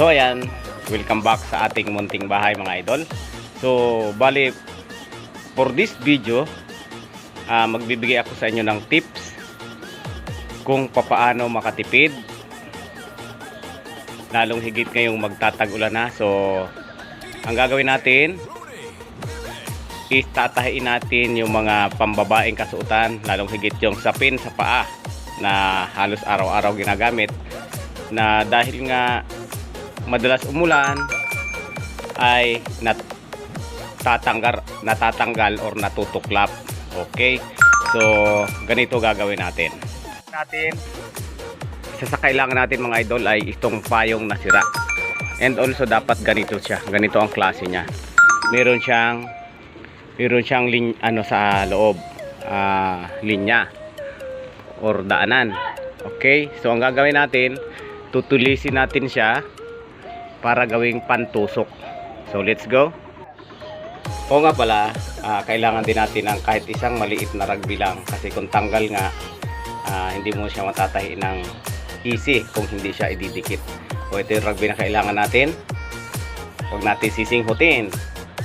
So ayan, welcome back sa ating munting bahay mga idol. So bali for this video, ah, magbibigay ako sa inyo ng tips kung papaano makatipid. Lalong higit ngayong magtatag-ulan na. So ang gagawin natin is tatahiin natin yung mga pambabaeng kasuotan, lalong higit yung sapin sa paa na halos araw-araw ginagamit na dahil nga madalas umulan ay natatanggal natatanggal or natutuklap. Okay? So, ganito gagawin natin. Natin isa sa kailangan natin mga idol ay itong payong nasira. And also dapat ganito siya. Ganito ang klase niya. Meron siyang meron siyang lin, ano sa loob ah, linya or daanan. Okay? So ang gagawin natin, tutulisin natin siya para gawing pantusok. So let's go. O nga pala, ah, kailangan din natin ng kahit isang maliit na rugby lang kasi kung tanggal nga, ah, hindi mo siya matatahi ng easy kung hindi siya ididikit. O ito yung rugby na kailangan natin. Huwag natin sisinghutin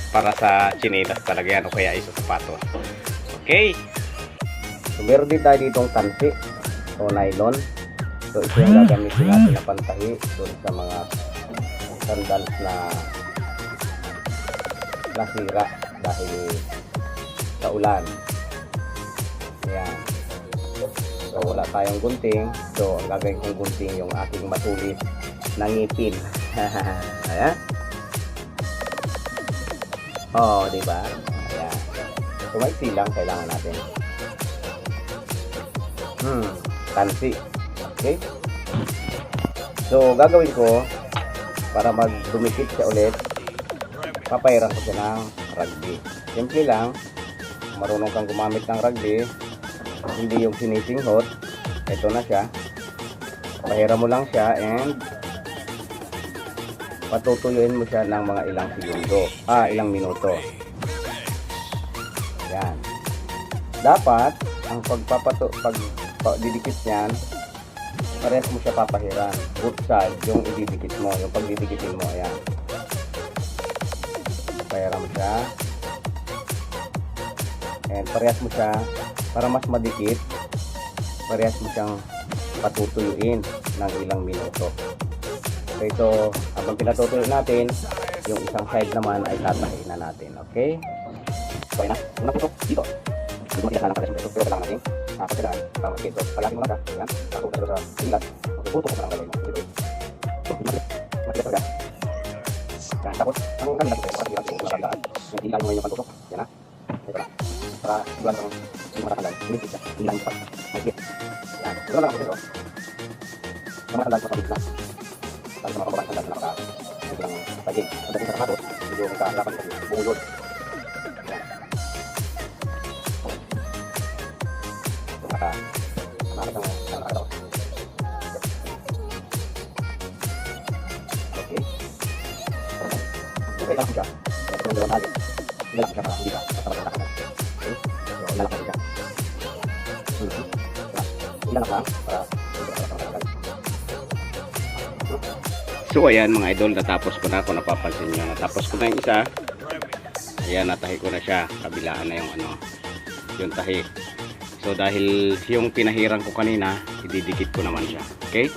para sa chinelas talaga yan o kaya isa sapatos. Okay. So meron din tayo ditong tansi o nylon. So ito yung gagamitin natin na pantahi doon sa mga sandals na nasira dahil sa ulan. Ayan. So wala tayong gunting. So ang gagawin kong gunting yung aking matulis na ngipin. Ayan. Oh, di ba? Ayan. So may silang kailangan natin. Hmm, tansi. Okay? So gagawin ko para magdumikit siya ulit, papahiran ko siya ng rugby. Simple lang, marunong kang gumamit ng rugby, hindi yung sinisinghot, ito na siya. Pahiram mo lang siya and patutuyuin mo siya ng mga ilang segundo, ah, ilang minuto. Yan. Dapat, ang pagpapato, pag pa- didikit niyan, parehas mo siya papahiran. Both side, yung ididikit mo, yung pagdidikitin mo, ayan. Papahiran mo siya. And parehas mo siya, para mas madikit, parehas mo siyang patutuyuin ng ilang minuto. So ito, habang pinatutuyo natin, yung isang side naman ay tatahin na natin. Okay? Ayun na, unang putok dito. Hindi mo tinasala pala siya. Pero kailangan natin, ah, pagkailangan, para mag-kito. Palagi mo lang ka, ayan, ako na sa silat. Putok ko pa lang gawin mo. Dito. So, matigas matigas talaga. Yan, tapos, ang ganda dito, kasi yung matandaan. Yung hilahin mo ngayon yung pantusok. Yan na. Ito na. Para sigurado kang hindi mo matatanggal. Hindi siya. Hilahin ko pa. Magkit. Yan. Ito lang ako dito. Yung matandaan ko sa bigla. Para sa mga kababayan tandaan na nakaka medyo lang taging. Pagdating sa sapatos, medyo may kahirapan kasi So, maka makakita mo saan nakataos. Okay. Okay siya. Ito yung dalawang tali. Ilalak siya para hindi ka basta. Okay? Ilalak lang para hindi ka. So ayan mga idol, natapos ko na kung napapansin nyo. Natapos ko na yung isa. Ayan, natahi ko na siya. Kabilaan na yung ano, yung tahi. So dahil yung pinahiran ko kanina, ididikit ko naman siya. Okay?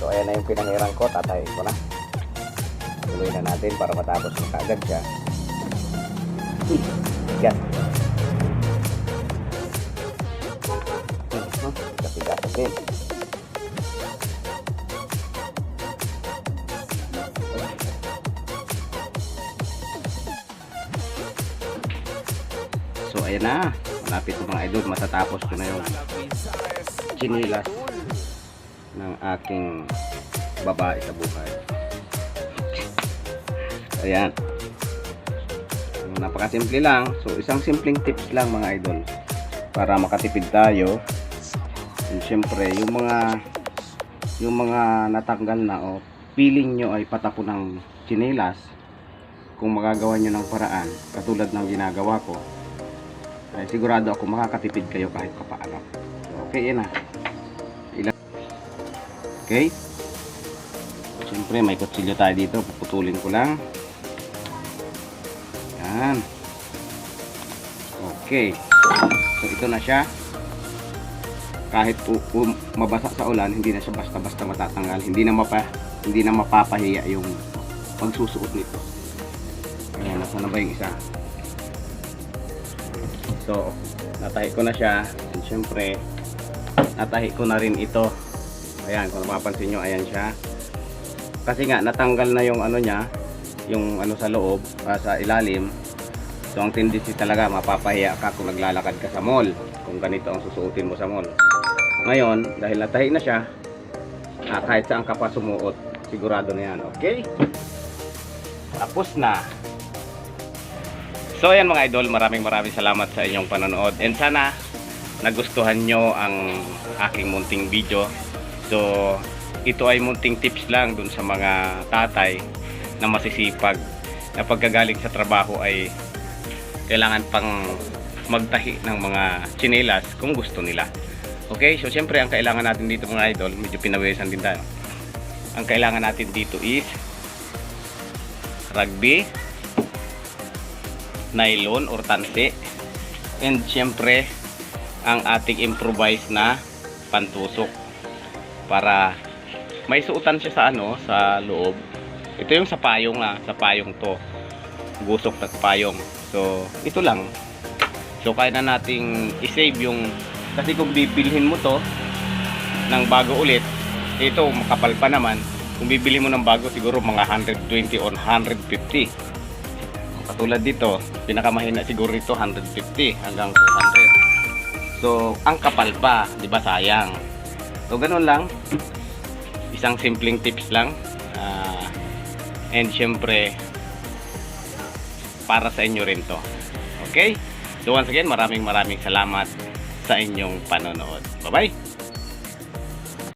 So ayan na yung pinahiran ko, tatahin ko na. Tuloy na natin para matapos na kaagad siya. Yan. Mhm, ayan na, malapit na mga idol, matatapos ko na yung chinilas ng aking babae sa buhay. Ayan. Napakasimple lang. So isang simpleng tips lang mga idol para makatipid tayo. And syempre, yung mga yung mga natanggal na o feeling nyo ay patako ng chinelas kung magagawa nyo ng paraan katulad ng ginagawa ko Ay, sigurado ako makakatipid kayo kahit papaano. Okay, yan na. Ilan. Okay. Siyempre, may kutsilyo tayo dito. Puputulin ko lang. Yan. Okay. So, ito na siya. Kahit pu- mabasa sa ulan, hindi na siya basta-basta matatanggal. Hindi na mapa hindi na mapapahiya yung pagsusuot nito. Ayan, nasa na ba yung isa? So, natahi ko na siya. And syempre, natahi ko na rin ito. Ayan, kung mapapansin nyo, ayan siya. Kasi nga, natanggal na yung ano niya, yung ano sa loob, ah, sa ilalim. So, ang tendency talaga, mapapahiya ka kung naglalakad ka sa mall. Kung ganito ang susuotin mo sa mall. Ngayon, dahil natahi na siya, ah, kahit saan ka pa sumuot, sigurado na yan. Okay? Tapos na. So ayan mga idol, maraming maraming salamat sa inyong panonood. And sana nagustuhan nyo ang aking munting video. So ito ay munting tips lang dun sa mga tatay na masisipag na pagkagaling sa trabaho ay kailangan pang magtahi ng mga chinelas kung gusto nila. Okay, so siyempre ang kailangan natin dito mga idol, medyo pinawisan din tayo. Ang kailangan natin dito is rugby, nylon or tansi, and siyempre ang ating improvised na pantusok para may suotan siya sa ano sa loob. Ito yung sa payong na, sa payong to. Gusok na payong. So, ito lang. So, kaya na nating i-save yung kasi kung bibilhin mo to ng bago ulit, ito makapal pa naman. Kung bibili mo ng bago siguro mga 120 or 150. Katulad dito, pinakamahina siguro ito 150 hanggang 200. So, ang kapal pa, 'di ba sayang. So, ganun lang. Isang simpleng tips lang. Ah, and syempre para sa inyo rin 'to. Okay? So once again, maraming maraming salamat sa inyong panonood. Bye-bye.